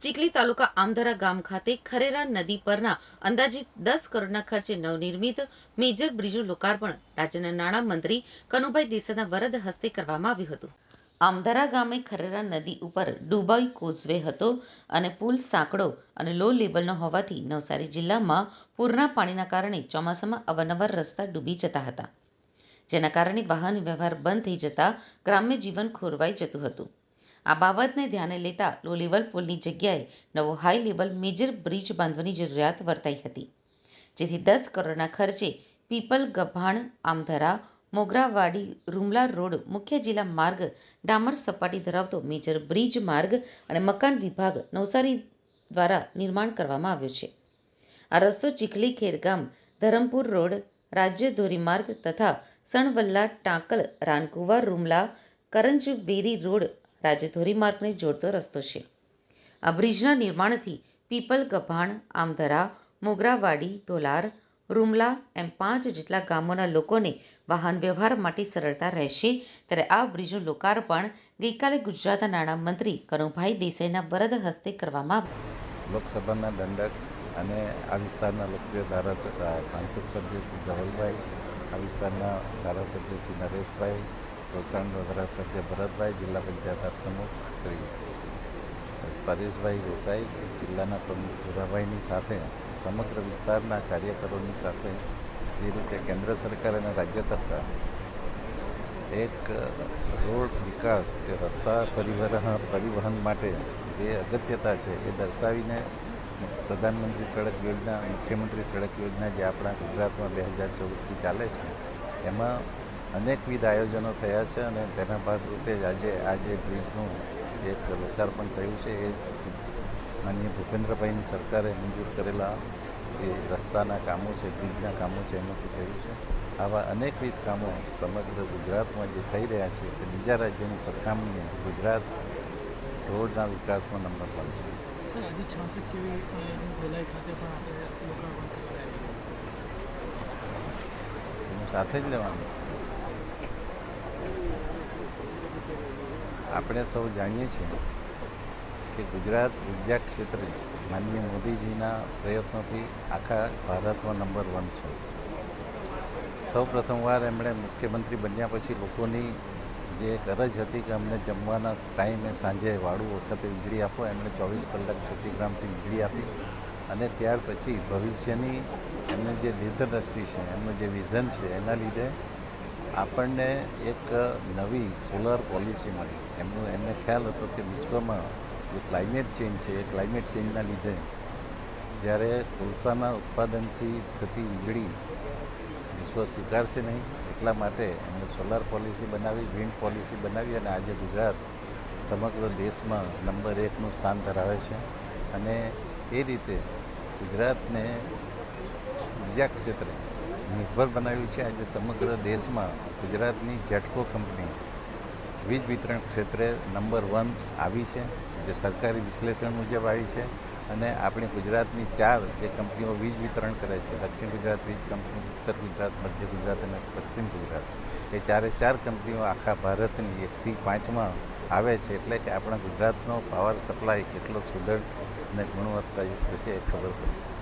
ચીખલી તાલુકા આમધરા ગામ ખાતે ખરેરા નદી પરના અંદાજિત દસ કરોડના ખર્ચે નવનિર્મિત મેજર બ્રિજનું લોકાર્પણ રાજ્યના નાણામંત્રી કનુભાઈ દેસાઈના વરદ હસ્તે કરવામાં આવ્યું હતું. આમધરા ગામે ખરેરા નદી ઉપર ડુબાઈ કોઝવે હતો અને પુલ સાંકડો અને લો લેવલનો હોવાથી નવસારી જિલ્લામાં પૂરના પાણીના કારણે ચોમાસામાં અવારનવાર રસ્તા ડૂબી જતા હતા. જેના કારણે વાહન વ્યવહાર બંધ થઈ જતા ગ્રામ્ય જીવન ખોરવાઈ જતું હતું. આ બાબતને ધ્યાને લેતા લો લેવલ પુલની જગ્યાએ નવો હાઈ લેવલ મેજર બ્રિજ બાંધવાની જરૂરિયાત વર્તાઈ હતી, જેથી દસ કરોડના ખર્ચે પીપલ, ગભાણ, આમધરા, મોગરાવાડી, રૂમલા રોડ, મુખ્ય જિલ્લા માર્ગ, ડામર સપાટી ધરાવતો મેજર બ્રિજ માર્ગ અને મકાન વિભાગ નવસારી દ્વારા નિર્માણ કરવામાં આવ્યો છે. આ રસ્તો ચીખલી ખેરગામ, ધરમપુર રોડ, રાજ્ય ધોરીમાર્ગ તથા સણવલ્લા, ટાંકલ, રાનકુવા, રૂમલા, કરંજવેરી રોડ રાજ્ય ધોરીમાર્ગને જોડતો રસ્તો છે. આ બ્રિજના નિર્માણથી પીપલ, ગભાણ, આમધરા, મોગરાવાડી, ધોલાર, રૂમલા એમ પાંચ જેટલા ગામોના લોકોને વાહન વ્યવહાર માટે સરળતા રહેશે ત્યારે આ બ્રિજનું લોકાર્પણ ગઈકાલે ગુજરાતના નાણામંત્રી કનુભાઈ દેસાઈના વરદ હસ્તે કરવામાં આવ્યું. લોકસભાના દંડક અને આ વિસ્તારના લોકપ્રિય ધારાસભ્ય સાંસદ સભ્ય શ્રી ધવલભાઈ, આ વિસ્તારના ધારાસભ્ય શ્રી નરેશભાઈ વલસાડના ધારાસભ્ય ભરતભાઈ, જિલ્લા પંચાયત પ્રમુખ શ્રી પરેશભાઈ દેસાઈ, જિલ્લાના પ્રમુખ ભૂરાભાઈની સાથે સમગ્ર વિસ્તારના કાર્યકરોની સાથે જે રીતે કેન્દ્ર સરકાર અને રાજ્ય સરકાર એક રોડ વિકાસ કે રસ્તા પરિવહન પરિવહન માટે જે અગત્યતા છે એ દર્શાવીને પ્રધાનમંત્રી સડક યોજના, મુખ્યમંત્રી સડક યોજના જે આપણા ગુજરાતમાં બે હજાર ચૌદથી ચાલે છે, એમાં અનેકવિધ આયોજનો થયા છે અને તેના ભાગરૂપે જ આજે આ જે બ્રિજનું એક લોકાર્પણ થયું છે એ માનીય ભૂપેન્દ્રભાઈની સરકારે મંજૂર કરેલા જે રસ્તાના કામો છે બ્રિજના કામો છે એમાંથી થયું છે. આવા અનેકવિધ કામો સમગ્ર ગુજરાતમાં જે થઈ રહ્યા છે તે બીજા રાજ્યોની સરખામણીએ ગુજરાત રોડના વિકાસમાં નંબર વન છે. સાથે જ છાસઠ કેવી ભોલાઈ ખાતે પણ આપણે લોકાર્પણ કરવા રહ્યા છીએ એનું સાથે જ લેવાનું આપણે સૌ જાણીએ છીએ કે ગુજરાત ઊર્જા ક્ષેત્રે માનનીય મોદીજીના પ્રયત્નોથી આખા ભારતમાં નંબર વન છે. સૌ પ્રથમવાર એમણે મુખ્યમંત્રી બન્યા પછી લોકોની જે એક અરજ હતી કે અમને જમવાના ટાઈમે સાંજે વાળું વખતે વીજળી આપો, એમણે ચોવીસ કલાક ચોથીગ્રામથી વીજળી આપી અને ત્યાર પછી ભવિષ્યની એમને જે દીર્ઘદ્રષ્ટિ છે, એમનું જે વિઝન છે, એના લીધે આપણને એક નવી સોલર પોલિસી મળી. એમનું, એમને ખ્યાલ હતો કે વિશ્વમાં જે ક્લાઇમેટ ચેન્જ છે, એ ક્લાઇમેટ ચેન્જના લીધે જ્યારે કોલસાના ઉત્પાદનથી થતી વીજળી વિશ્વ સ્વીકારશે નહીં, એટલા માટે એમણે સોલાર પોલિસી બનાવી વિન્ડ પોલિસી બનાવી અને આજે ગુજરાત સમગ્ર દેશમાં નંબર એકનું સ્થાન ધરાવે છે. અને એ રીતે ગુજરાતને બીજા ક્ષેત્રે નિર્ભર બનાવ્યું છે આજે સમગ્ર દેશમાં ગુજરાતની જેટકો કંપની વીજ વિતરણ ક્ષેત્રે નંબર વન આવી છે, જે સરકારી વિશ્લેષણ મુજબ આવી છે અને આપણી ગુજરાતની ચાર જે કંપનીઓ વીજ વિતરણ કરે છે, દક્ષિણ ગુજરાત વીજ કંપની, ઉત્તર ગુજરાત, મધ્ય ગુજરાત અને પશ્ચિમ ગુજરાત, એ ચારે ચાર કંપનીઓ આખા ભારતની એકથી પાંચમાં આવે છે, એટલે કે આપણા ગુજરાતનો પાવર સપ્લાય કેટલો સુદૃઢ અને ગુણવત્તાયુક્ત છે એ ખબર પડે. છે